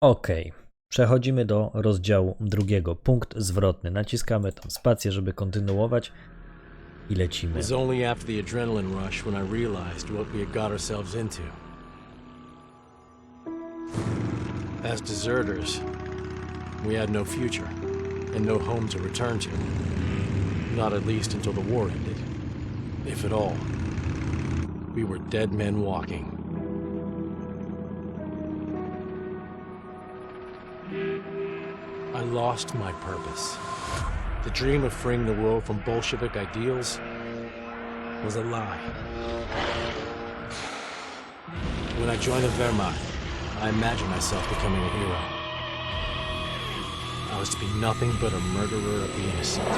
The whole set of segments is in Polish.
Ok, przechodzimy do rozdziału drugiego. Punkt zwrotny. Naciskamy tą spację, żeby kontynuować i lecimy. It only after the adrenaline rush when I realized what we had got ourselves into. As deserters, we had no future and no home to return to. Not at least until the war ended. If at all. We were dead men walking. I lost my purpose. The dream of freeing the world from Bolshevik ideals was a lie. When I joined the Wehrmacht, I imagined myself becoming a hero. I was to be nothing but a murderer of the innocent.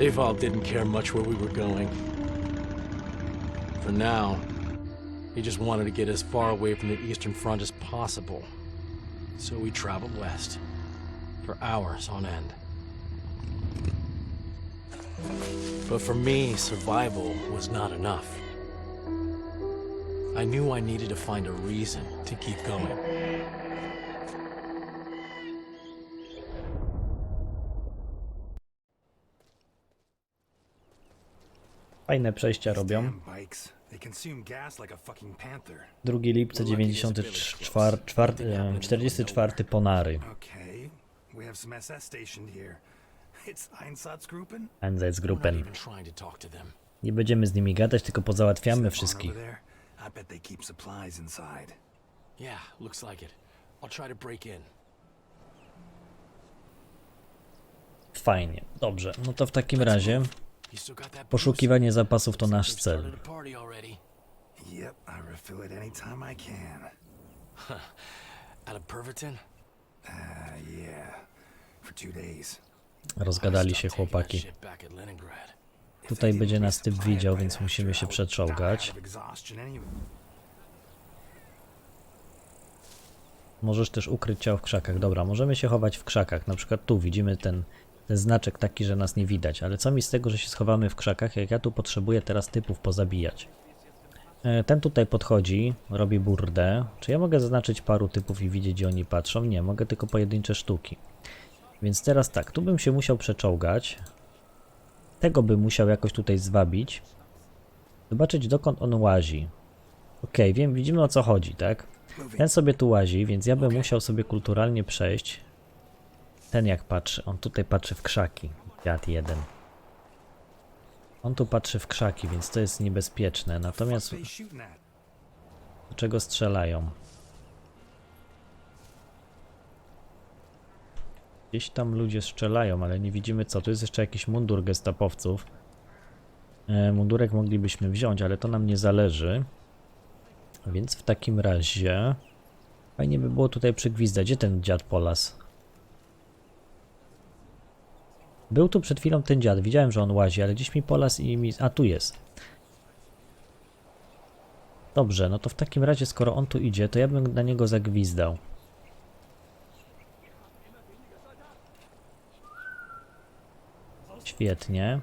Aval didn't care much where we were going. For now, he just wanted to get as far away from the Eastern Front as possible. So we traveled west for hours on end. But for me, survival was not enough. I knew I needed to find a reason to keep going. Fajne przejścia robią. Damn bikes. They consume gas like a fucking panther. 2 lipca 94, 44 Ponary. Okay, we have some SS stationed here. It's Einsatzgruppen? Nie będziemy z nimi gadać, tylko pozałatwiamy wszystkich. Fajnie, dobrze. No to w takim razie Poszukiwanie zapasów to nasz cel. started a party already. Yep, I refill it anytime I can. Out of Perverton? Uh, yeah, for two days. Rozgadali się chłopaki. Tutaj będzie nas typ widział, więc musimy się anyway. Możesz też ukryć ciało w krzakach. Dobra, możemy się chować w krzakach. Na przykład tu widzimy ten znaczek taki, że nas nie widać. Ale co mi z tego, że się schowamy w krzakach, jak ja tu potrzebuję teraz typów pozabijać? E, Ten tutaj podchodzi, robi burdę. Czy ja mogę zaznaczyć paru typów i widzieć, gdzie oni patrzą? Nie, mogę tylko pojedyncze sztuki. Więc teraz tak, tu bym się musiał przeczołgać. Tego bym musiał jakoś tutaj zwabić. Zobaczyć, dokąd on łazi. Okej, wiem, widzimy o co chodzi, tak? Ten sobie tu łazi, więc ja bym musiał sobie kulturalnie przejść. Ten jak patrzy, on tutaj patrzy w krzaki. Dziad jeden. On tu patrzy w krzaki, więc to jest niebezpieczne. Natomiast do czego strzelają? Gdzieś tam ludzie strzelają, ale nie widzimy co. Tu jest jeszcze jakiś mundur gestapowców. E, mundurek moglibyśmy wziąć, ale to nam nie zależy. Więc w takim razie fajnie by było tutaj przygwizdać. Gdzie ten dziad Polas? Był tu przed chwilą ten dziad. Widziałem, że on łazi, ale gdzieś mi Polas i mi... A, tu jest. Dobrze, no to w takim razie, skoro on tu idzie, to ja bym na niego zagwizdał. Świetnie.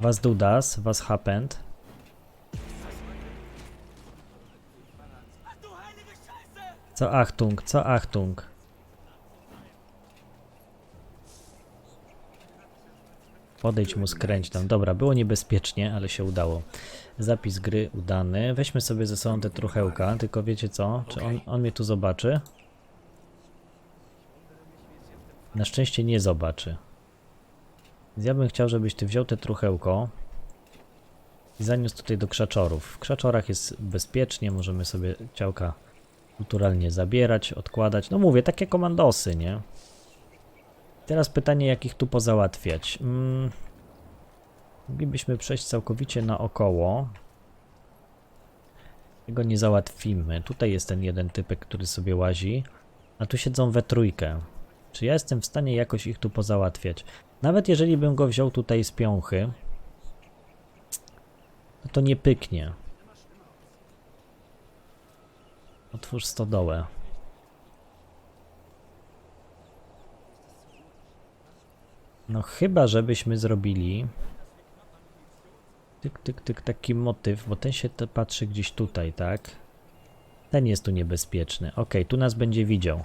Was du das? Was happened? Co Achtung, co Achtung? Podejdź mu, skręć tam. Dobra, było niebezpiecznie, ale się udało. Zapis gry udany. Weźmy sobie ze sobą te truchełka, tylko wiecie co? Czy on, on mnie tu zobaczy? Na szczęście nie zobaczy. Więc ja bym chciał, żebyś ty wziął te truchełko i zaniósł tutaj do krzaczorów. W krzaczorach jest bezpiecznie, możemy sobie ciałka kulturalnie zabierać, odkładać. No mówię, takie komandosy, nie? Teraz pytanie, jak ich tu pozałatwiać. Mm, moglibyśmy przejść całkowicie naokoło. Tego nie załatwimy. Tutaj jest ten jeden typek, który sobie łazi, a tu siedzą we trójkę. Czy ja jestem w stanie jakoś ich tu pozałatwiać? Nawet jeżeli bym go wziął tutaj z piąchy, no to nie pyknie. Otwórz stodołę. No chyba, żebyśmy zrobili Tyk, tyk, tyk, taki motyw, bo ten się patrzy gdzieś tutaj, tak? Ten jest tu niebezpieczny. Ok, tu nas będzie widział.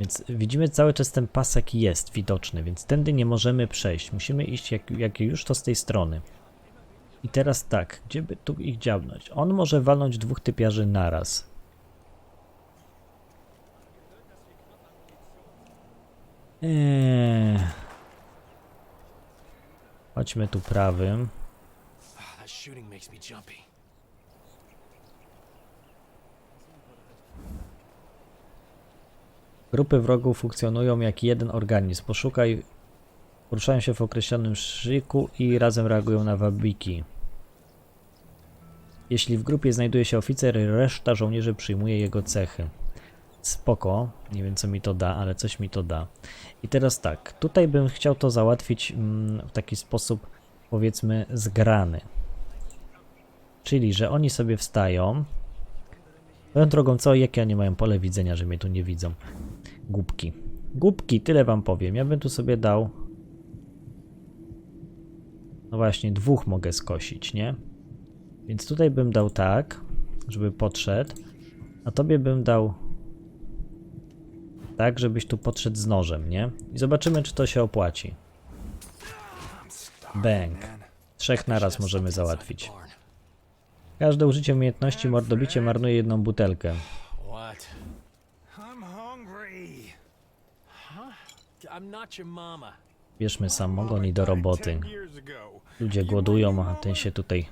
Więc widzimy cały czas ten pasek jest widoczny, więc tędy nie możemy przejść. Musimy iść jak, jak już to z tej strony. I teraz tak, gdzie by tu ich dziabnąć? On może walnąć dwóch typiarzy naraz. Eee. Chodźmy tu prawym. Ah. Grupy wrogów funkcjonują jak jeden organizm. Poszukaj, poruszają się w określonym szyku i razem reagują na wabiki. Jeśli w grupie znajduje się oficer, reszta żołnierzy przyjmuje jego cechy. Spoko, nie wiem co mi to da, ale coś mi to da. I teraz tak, tutaj bym chciał to załatwić mm, w taki sposób, powiedzmy, zgrany. Czyli, że oni sobie wstają. Swoją drogą, co, jakie oni mają pole widzenia, że mnie tu nie widzą? Głupki. Głupki, tyle wam powiem. Ja bym tu sobie dał. No właśnie, dwóch mogę skosić, nie? Więc tutaj bym dał tak, żeby podszedł. A tobie bym dał tak, żebyś tu podszedł z nożem, nie? I zobaczymy, czy to się opłaci. Bang. Trzech naraz możemy załatwić. Każde użycie umiejętności mordobicie marnuje jedną butelkę. Bierzmy samogoni do roboty. Ludzie głodują, a ten się tutaj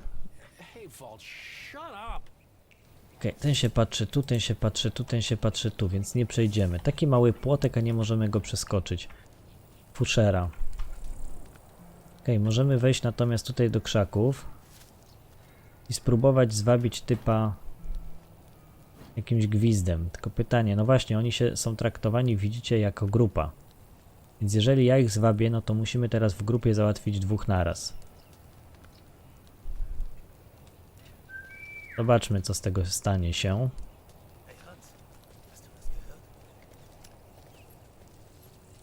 Okej, ten się patrzy tu, ten się patrzy tu, ten się patrzy tu, więc nie przejdziemy. Taki mały płotek, a nie możemy go przeskoczyć. Fuszera. Okej, możemy wejść natomiast tutaj do krzaków i spróbować zwabić typa jakimś gwizdem. Tylko pytanie, no właśnie, oni się są traktowani, widzicie, jako grupa. Więc jeżeli ja ich zwabię, no to musimy teraz w grupie załatwić dwóch naraz. Zobaczmy, co z tego stanie się.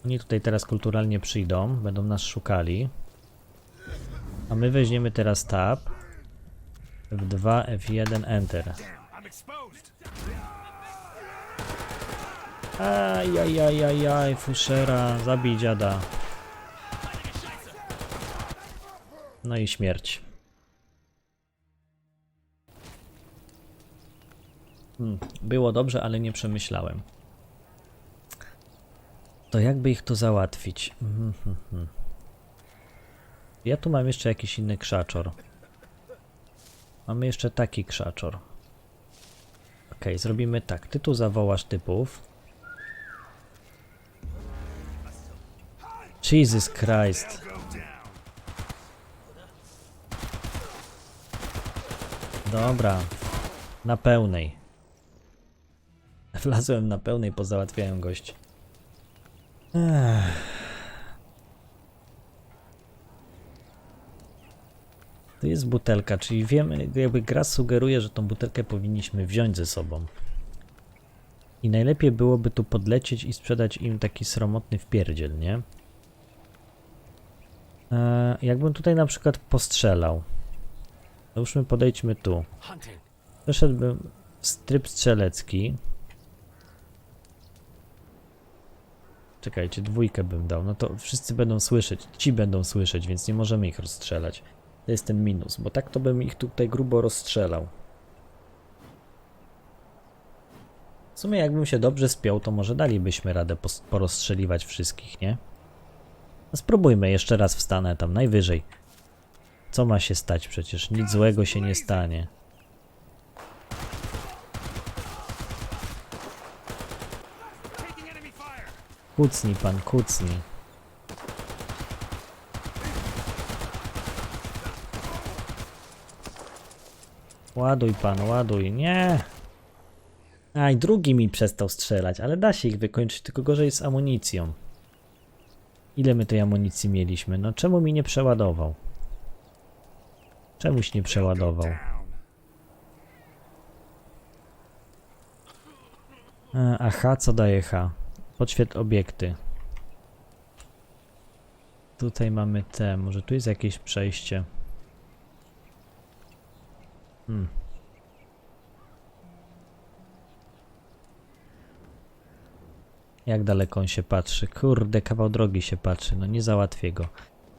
Oni tutaj teraz kulturalnie przyjdą, będą nas szukali. A my weźmiemy teraz tab. F2, F1, Enter. Ajajajajaj, fuszera, zabij dziada. No i śmierć. Hmm, było dobrze, ale nie przemyślałem. To jakby ich tu załatwić? Mhm. Ja tu mam jeszcze jakiś inny krzaczor. Mamy jeszcze taki krzaczor. Okej, zrobimy tak. Ty tu zawołasz typów. Jesus Christ. Dobra. Na pełnej. Wlazłem na pełnej, pozałatwiają gość. To jest butelka, czyli wiemy, jakby gra sugeruje, że tą butelkę powinniśmy wziąć ze sobą. I najlepiej byłoby tu podlecieć i sprzedać im taki sromotny wpierdziel, nie? Eee, jakbym tutaj na przykład postrzelał. Załóżmy, podejdźmy tu. Przeszedłbym w tryb strzelecki. Czekajcie, dwójkę bym dał. No to wszyscy będą słyszeć. Ci będą słyszeć, więc nie możemy ich rozstrzelać. To jest ten minus, bo tak to bym ich tutaj grubo rozstrzelał. W sumie jakbym się dobrze spiął, to może dalibyśmy radę porozstrzeliwać wszystkich, nie? No spróbujmy, jeszcze raz wstanę tam, najwyżej. Co ma się stać przecież? Nic złego się nie stanie. Kucnij pan, kucnij. Ładuj pan, ładuj. Nie! A i drugi mi przestał strzelać, ale da się ich wykończyć, tylko gorzej z amunicją. Ile my tej amunicji mieliśmy? No czemu mi nie przeładował? Czemuś nie przeładował? E, Aha, co daje H? Podświetl obiekty. Tutaj mamy te, może tu jest jakieś przejście. Hmm. Jak daleko on się patrzy? Kurde, kawał drogi się patrzy, no nie załatwię go.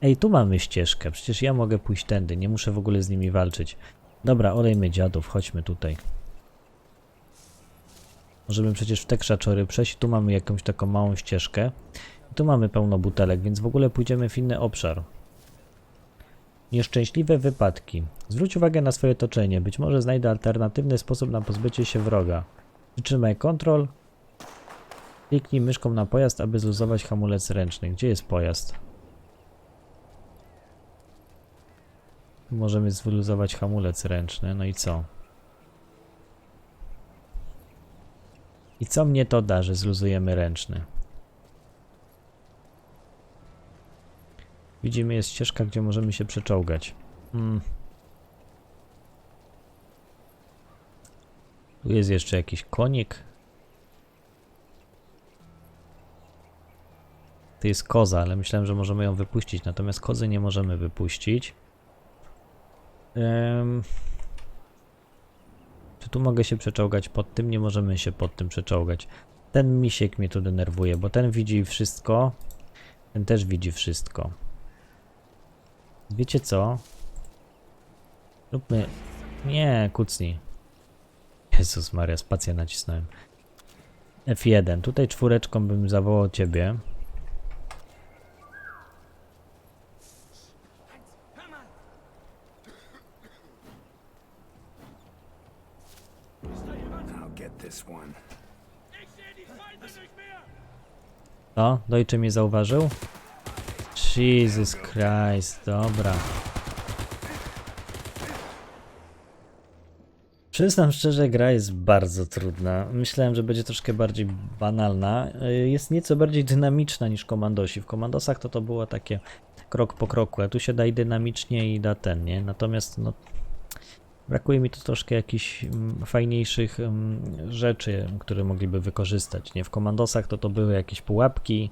Ej, tu mamy ścieżkę, przecież ja mogę pójść tędy, nie muszę w ogóle z nimi walczyć. Dobra, olejmy dziadów, chodźmy tutaj. Możemy przecież w te krzaczory przejść, tu mamy jakąś taką małą ścieżkę. I tu mamy pełno butelek, więc w ogóle pójdziemy w inny obszar. Nieszczęśliwe wypadki. Zwróć uwagę na swoje otoczenie. Być może znajdę alternatywny sposób na pozbycie się wroga. Przytrzymaj kontrol. Kliknij myszką na pojazd, aby zluzować hamulec ręczny. Gdzie jest pojazd? Możemy zluzować hamulec ręczny. No i co? I co mnie to da, że zluzujemy ręczny? Widzimy, jest ścieżka, gdzie możemy się przeczołgać. Hmm. Tu jest jeszcze jakiś konik. To jest koza, ale myślałem, że możemy ją wypuścić. Natomiast kozy nie możemy wypuścić. Em, Czy tu mogę się przeczołgać pod tym? Nie możemy się pod tym przeczołgać. Ten misiek mnie tu denerwuje, bo ten widzi wszystko. Ten też widzi wszystko. Wiecie co? Róbmy... Nie, kucnij. Jezus Maria, spację nacisnąłem. F1. Tutaj czwóreczką bym zawołał ciebie. O, Dojcze mnie zauważył? Jesus Christ, dobra. Przyznam szczerze, gra jest bardzo trudna. Myślałem, że będzie troszkę bardziej banalna. Y, Jest nieco bardziej dynamiczna niż komandosi. W komandosach to to było takie krok po kroku, a tu się da i dynamicznie i da ten, nie? Natomiast no, brakuje mi tu troszkę jakichś mm, fajniejszych mm, rzeczy, które mogliby wykorzystać, nie? W komandosach to to były jakieś pułapki,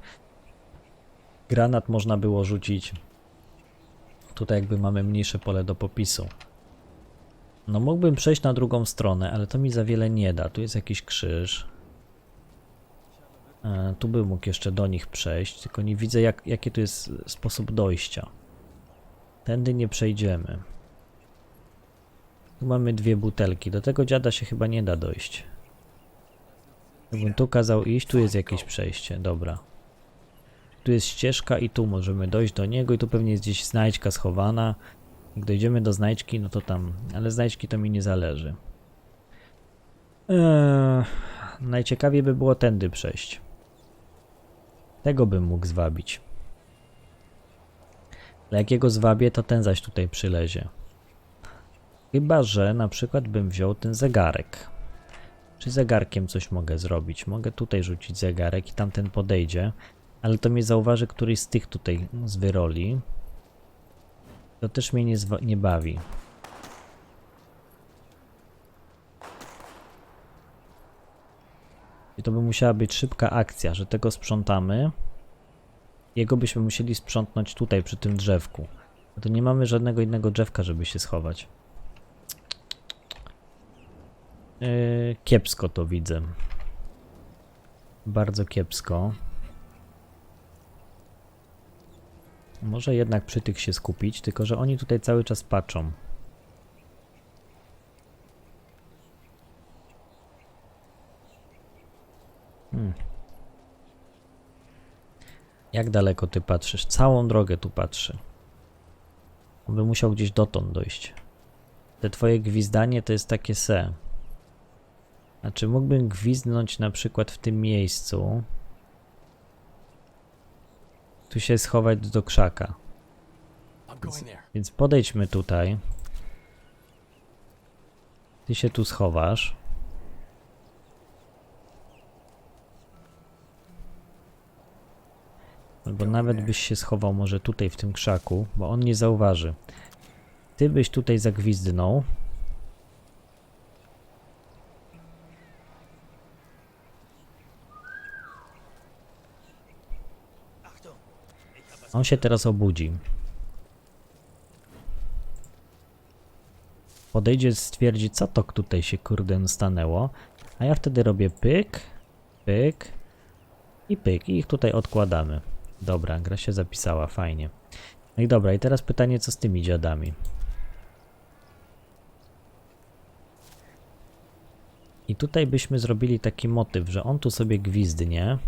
granat można było rzucić. Tutaj jakby mamy mniejsze pole do popisu. No mógłbym przejść na drugą stronę, ale to mi za wiele nie da. Tu jest jakiś krzyż. E, tu bym mógł jeszcze do nich przejść, tylko nie widzę jak, jaki tu jest sposób dojścia. Tędy nie przejdziemy. Mamy dwie butelki. Do tego dziada się chyba nie da dojść. Gdybym tu kazał iść, tu jest jakieś przejście. Dobra. Tu jest ścieżka i tu możemy dojść do niego i tu pewnie jest gdzieś znajdźka schowana. Jak dojdziemy do znajdźki, no to tam, ale znajdźki to mi nie zależy. Eee, najciekawiej by było tędy przejść. Tego bym mógł zwabić. Ale jak jego zwabię, to ten zaś tutaj przylezie. Chyba, że na przykład bym wziął ten zegarek. Czy zegarkiem coś mogę zrobić? Mogę tutaj rzucić zegarek i tamten podejdzie, ale to mnie zauważy któryś z tych tutaj z wyroli. To też mnie nie, nie bawi. I to by musiała być szybka akcja, że tego sprzątamy. Jego byśmy musieli sprzątnąć tutaj przy tym drzewku. No to nie mamy żadnego innego drzewka, żeby się schować. Yy, kiepsko to widzę. Bardzo kiepsko. Może jednak przy tych się skupić, tylko że oni tutaj cały czas patrzą. Hmm. Jak daleko ty patrzysz? Całą drogę tu patrzy. On by musiał gdzieś dotąd dojść. Te twoje gwizdanie to jest takie se. Znaczy mógłbym gwizdnąć na przykład w tym miejscu. Tu się schować do krzaka. There. Więc podejdźmy tutaj. Ty się tu schowasz. Albo nawet byś się schował może tutaj w tym krzaku, bo on nie zauważy. Ty byś tutaj zagwizdnął. On się teraz obudzi. podejdzie, stwierdzi, co to tutaj się kurde stanęło, a ja wtedy robię pyk, pyk i pyk i ich tutaj odkładamy. Dobra, gra się zapisała, fajnie. No i dobra, i teraz pytanie, co z tymi dziadami? I tutaj byśmy zrobili taki motyw, że on tu sobie gwizdnie.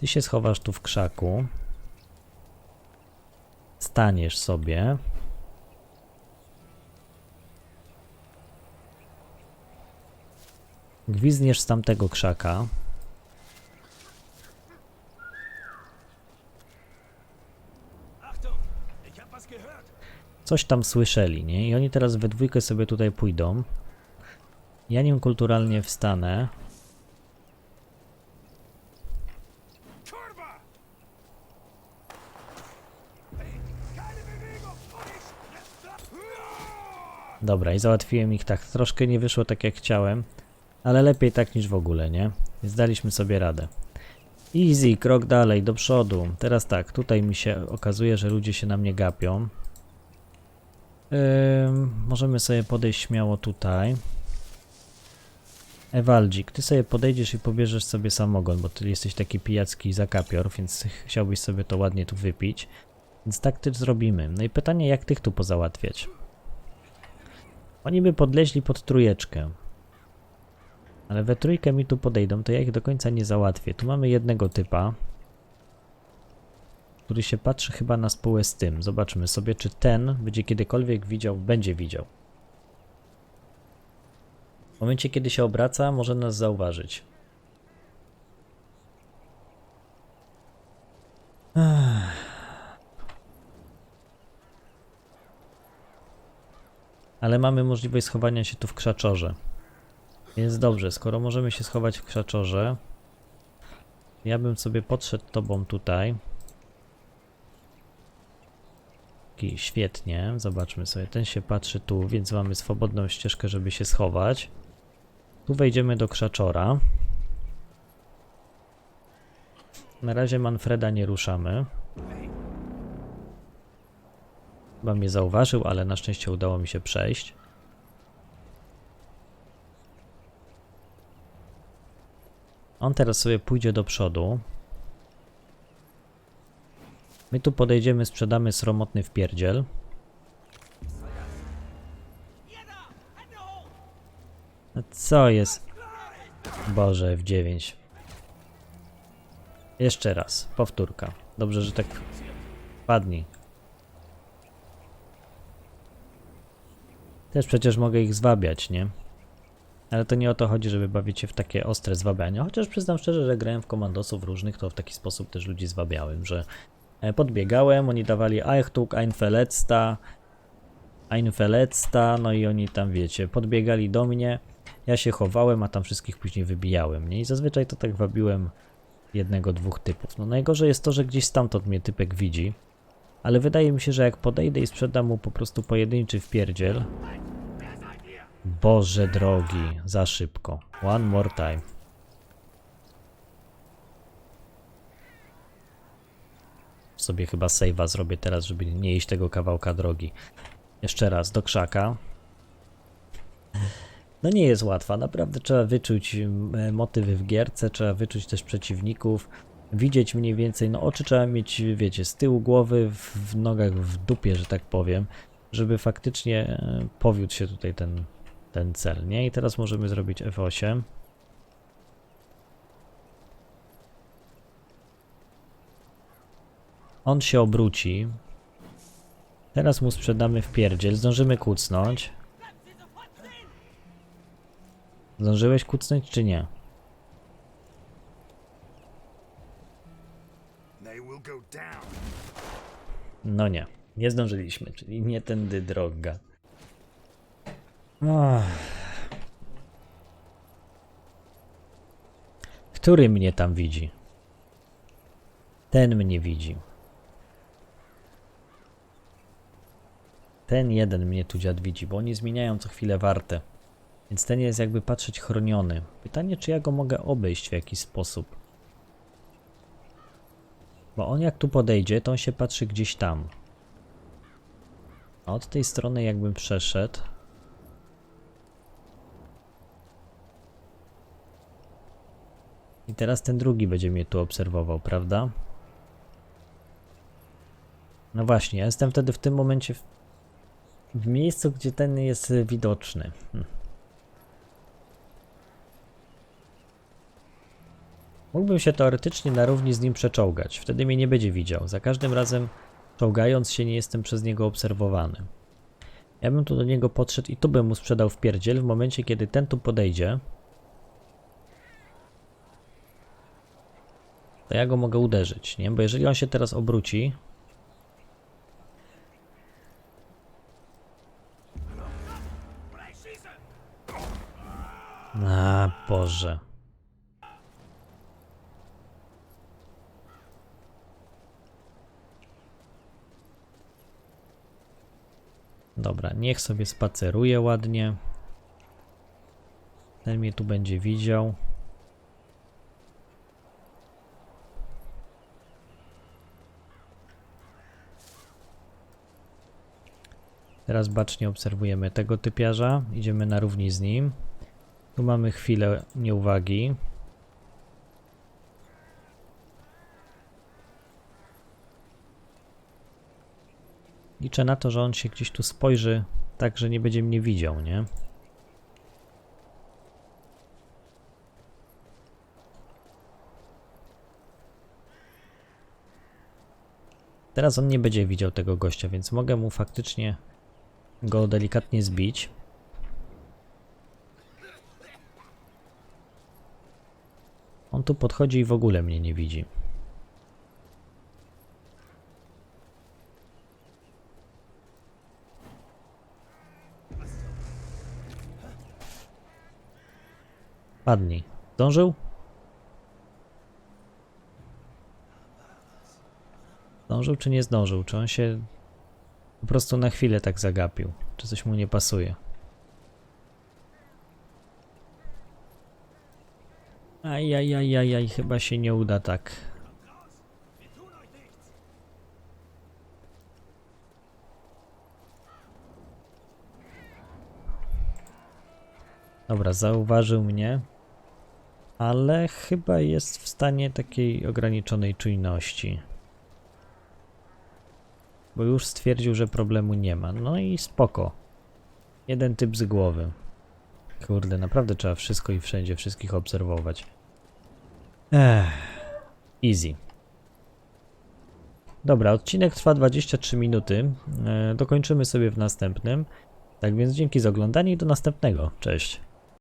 Ty się schowasz tu w krzaku. Staniesz sobie. Gwizdniesz z tamtego krzaka. Coś tam słyszeli, nie? I oni teraz we dwójkę sobie tutaj pójdą. Ja nim kulturalnie wstanę. Dobra, i załatwiłem ich tak. Troszkę nie wyszło tak jak chciałem, ale lepiej tak niż w ogóle, nie? Więc daliśmy sobie radę. Easy, krok dalej, do przodu. Teraz tak, tutaj mi się okazuje, że ludzie się na mnie gapią. Ym, możemy sobie podejść śmiało tutaj. Ewaldzik, ty sobie podejdziesz i pobierzesz sobie samogon, bo ty jesteś taki pijacki zakapior, więc chciałbyś sobie to ładnie tu wypić. Więc tak też zrobimy. No i pytanie, jak tych tu pozałatwiać? Oni by podleźli pod trójeczkę. Ale we trójkę mi tu podejdą, to ja ich do końca nie załatwię. Tu mamy jednego typa, który się patrzy chyba na spółę z tym. Zobaczmy sobie, czy ten będzie kiedykolwiek widział, będzie widział. W momencie, kiedy się obraca, może nas zauważyć. Ech. Ale mamy możliwość schowania się tu w krzaczorze. Więc dobrze, skoro możemy się schować w krzaczorze, ja bym sobie podszedł tobą tutaj. I świetnie, zobaczmy sobie, ten się patrzy tu, więc mamy swobodną ścieżkę, żeby się schować. Tu wejdziemy do krzaczora. Na razie Manfreda nie ruszamy. Chyba mnie zauważył, ale na szczęście udało mi się przejść. On teraz sobie pójdzie do przodu. My tu podejdziemy, sprzedamy sromotny wpierdziel. No co jest? Boże, w 9. Jeszcze raz, powtórka. Dobrze, że tak padnie. Też przecież mogę ich zwabiać, nie? Ale to nie o to chodzi, żeby bawić się w takie ostre zwabianie. Chociaż przyznam szczerze, że grałem w komandosów różnych, to w taki sposób też ludzi zwabiałem, że e, podbiegałem, oni dawali Eichtuk, Einfelecta, Einfelecta, no i oni tam, wiecie, podbiegali do mnie, ja się chowałem, a tam wszystkich później wybijałem, nie? I zazwyczaj to tak wabiłem jednego, dwóch typów. No najgorzej jest to, że gdzieś stamtąd mnie typek widzi, ale wydaje mi się, że jak podejdę i sprzedam mu po prostu pojedynczy wpierdziel, Boże drogi, za szybko. One more time. Sobie chyba save'a zrobię teraz, żeby nie iść tego kawałka drogi. Jeszcze raz, do krzaka. No nie jest łatwa, naprawdę trzeba wyczuć m, motywy w gierce, trzeba wyczuć też przeciwników, widzieć mniej więcej, no oczy trzeba mieć, wiecie, z tyłu głowy, w, w nogach, w dupie, że tak powiem, żeby faktycznie e, powiódł się tutaj ten, ten cel, nie? I teraz możemy zrobić F8. On się obróci. Teraz mu sprzedamy w pierdziel. Zdążymy kucnąć. Zdążyłeś kucnąć czy nie? No nie. Nie zdążyliśmy, czyli nie tędy droga. Który mnie tam widzi? Ten mnie widzi. Ten jeden mnie tu dziad widzi, bo oni zmieniają co chwilę wartę. Więc ten jest jakby patrzeć chroniony. Pytanie, czy ja go mogę obejść w jakiś sposób. Bo on jak tu podejdzie, to on się patrzy gdzieś tam. A od tej strony jakbym przeszedł. Teraz ten drugi będzie mnie tu obserwował, prawda? No właśnie, ja jestem wtedy w tym momencie w, w miejscu, gdzie ten jest widoczny. Hm. Mógłbym się teoretycznie na równi z nim przeczołgać. Wtedy mnie nie będzie widział. Za każdym razem czołgając się nie jestem przez niego obserwowany. Ja bym tu do niego podszedł i tu bym mu sprzedał w pierdziel w momencie, kiedy ten tu podejdzie. Ja go mogę uderzyć, nie? Bo jeżeli on się teraz obróci... A, Boże. Dobra, niech sobie spaceruje ładnie. Ten mnie tu będzie widział. Teraz bacznie obserwujemy tego typiarza. Idziemy na równi z nim. Tu mamy chwilę nieuwagi. Liczę na to, że on się gdzieś tu spojrzy, tak że nie będzie mnie widział, nie? Teraz on nie będzie widział tego gościa, więc mogę mu faktycznie go delikatnie zbić. On tu podchodzi i w ogóle mnie nie widzi. Padnij. Zdążył? Zdążył czy nie zdążył? Czy on się po prostu na chwilę tak zagapił? Czy coś mu nie pasuje? Ajajajajaj, chyba się nie uda tak. Dobra, zauważył mnie, ale chyba jest w stanie takiej ograniczonej czujności. Bo już stwierdził, że problemu nie ma. No i spoko. Jeden typ z głowy. Kurde, naprawdę trzeba wszystko i wszędzie wszystkich obserwować. Ech, easy. Dobra, odcinek trwa 23 minuty. E, dokończymy sobie w następnym. Tak więc dzięki za oglądanie i do następnego. Cześć.